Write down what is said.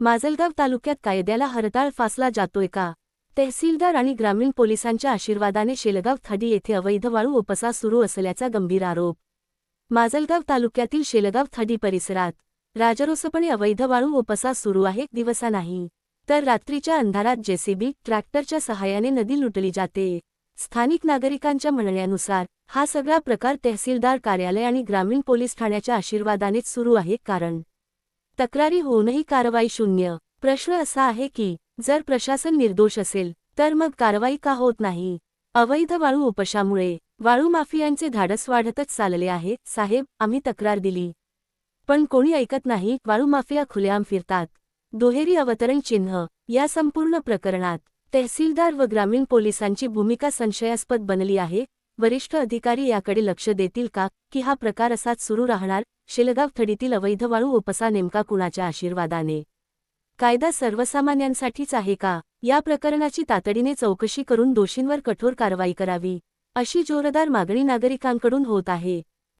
माजलगाव तालुक्यात कायद्याला हरताळ फासला जातोय का? तहसीलदार आणि ग्रामीण पोलिसांच्या आशीर्वादाने शेलगाव थडी येथे अवैध वाळू उपसा सुरू असल्याचा गंभीर आरोप. माजलगाव तालुक्यातील शेलगाव थडी परिसरात राजरोसपणे अवैध वाळू उपसा सुरू आहे दिवसा नाही. तर रात्रीच्या अंधारात जेसीबी ट्रॅक्टरच्या सहाय्याने नदी लुटली जाते. स्थानिक नागरिकांच्या म्हणण्यानुसार हा सगळा प्रकार तहसीलदार कार्यालय आणि ग्रामीण पोलीस ठाण्याच्या आशीर्वादानेच सुरू आहे कारण तक्रारी होऊनही कारवाई शून्य. प्रश्न असा आहे की जर प्रशासन निर्दोष असेल तर मग कारवाई का होत नाही? अवैध वाळू उपशामुळे वाळू माफियांचे धाडस वाढतच चालले आहे. साहेब आम्ही तक्रार दिली. पण कोणी ऐकत नाही वाळू माफिया खुलेआम फिरतात. दुहेरी अवतरण चिन्ह या संपूर्ण प्रकरणात तहसीलदार व ग्रामीण पोलिसांची भूमिका संशयास्पद बनली आहे. वरिष्ठ अधिकारी याकडे लक्ष देतील का की हा प्रकार असाच सुरू राहणार? शिलगाव थडीतील अवैध वाळू उपसा नेमका कुणाच्या आशीर्वादाने? कायदा सर्वसामान्यांसाठीच आहे का? या प्रकरणाची तातडीने चौकशी करून दोषींवर कठोर कारवाई करावी अशी जोरदार मागणी नागरिकांकडून होत आहे.